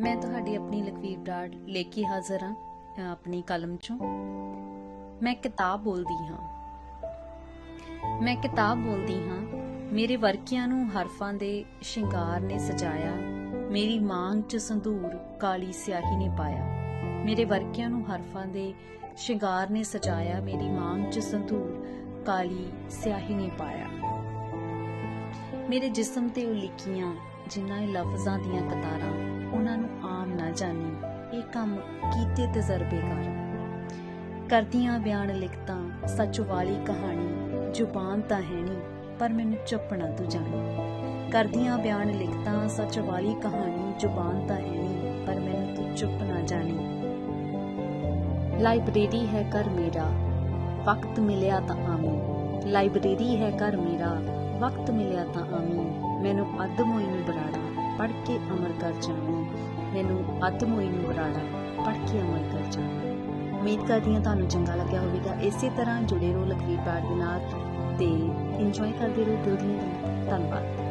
ਮੈਂ ਤੁਹਾਡੀ ਆਪਣੀ ਲਖਵੀਰ ਬਰਾੜ ਲੈ ਕੇ ਹਾਜ਼ਰ ਹਾਂ ਆਪਣੀ ਕਲਮ ਚੋਂ। ਮੈਂ ਕਿਤਾਬ ਬੋਲਦੀ ਹਾਂ। ਮੈਂ ਕਿਤਾਬ ਬੋਲਦੀ ਹਾਂ, ਮੇਰੇ ਵਰਕਿਆਂ ਨੂੰ ਹਰਫਾਂ ਦੇ ਸ਼ਿੰਗਾਰ ਨੇ ਸਜਾਇਆ, ਮੇਰੀ ਮਾਂਗ 'ਚ ਸੰਧੂਰ ਕਾਲੀ ਸਿਆਹੀ ਨੇ ਪਾਇਆ, ਮੇਰੇ ਵਰਕਿਆਂ ਨੂੰ ਹਰਫਾਂ ਦੇ ਸ਼ਿੰਗਾਰ ਨੇ ਸਜਾਇਆ, ਮੇਰੀ ਮਾਂਗ 'ਚ ਸੰਧੂਰ ਕਾਲੀ ਸਿਆਹੀ ਨੇ ਪਾਇਆ। ਮੇਰੇ ਜਿਸਮ ਤੇ ਉਹ ਲਿਖੀਆਂ ਜਿਨ੍ਹਾਂ ਲਫ਼ਜ਼ਾਂ ਦੀਆਂ ਕਤਾਰਾਂ ਉਹਨਾਂ ਨੂੰ ਆਮ ਨਾ ਜਾਣੀ ਇਹ ਕੰਮ ਕੀਤੇ ਤਜ਼ਰਬੇਕਾਰ ਕਰਦੀਆਂ ਬਿਆਨ ਲਿਖਤਾਂ, ਸੱਚ ਵਾਲੀ ਕਹਾਣੀ, ਜ਼ੁਬਾਨ ਤਾਂ ਹੈ ਨਹੀਂ, ਪਰ ਮੈਨੂੰ ਚੁੱਪ ਨਾ ਤੂੰ ਜਾਣੀ ਕਰਦੀਆਂ ਬਿਆਨ ਲਿਖਤਾਂ, ਸੱਚ ਵਾਲੀ ਕਹਾਣੀ, ਜ਼ੁਬਾਨ ਤਾਂ ਹੈ ਨਹੀਂ, ਪਰ ਮੈਨੂੰ ਤੂੰ ਚੁੱਪ ਨਾ ਜਾਣੀ ਲਾਇਬ੍ਰੇਰੀ ਹੈ ਘਰ ਮੇਰਾ, ਵਕਤ ਮਿਲਿਆ ਤਾਂ ਆਮੀ। ਲਾਇਬ੍ਰੇਰੀ ਹੈ ਘਰ ਮੇਰਾ, ਵਕਤ ਮਿਲਿਆ ਤਾਂ ਆਮੀ। ਮੈਨੂੰ ਅੱਧ ਮੋਈ ਨੂੰ ਬਰਾੜਾ। ਪੜ ਕੇ ਅਮਰ ਕਰ ਜਾਵਾਂ। ਮੈਨੂੰ ਅੱਧ ਮੋਈ ਨੂੰ ਬਰਾੜਾ ਪੜ ਕੇ ਅਮਰ ਕਰ ਜਾਵਾਂ। ਉਮੀਦ ਕਰਦੀ ਹਾਂ ਤੁਹਾਨੂੰ ਚੰਗਾ ਲੱਗਿਆ ਹੋਵੇਗਾ। ਇਸੇ ਤਰ੍ਹਾਂ ਜੁੜੇ ਰਹੋ ਲਖਵੀਰ ਬਾੜ ਦੇ ਨਾਲ ਤੇ ਇੰਜੋਏ ਕਰਦੇ ਰਹੋ ਦਿਲ ਦੀਆਂ ਧੰਨਵਾਦ।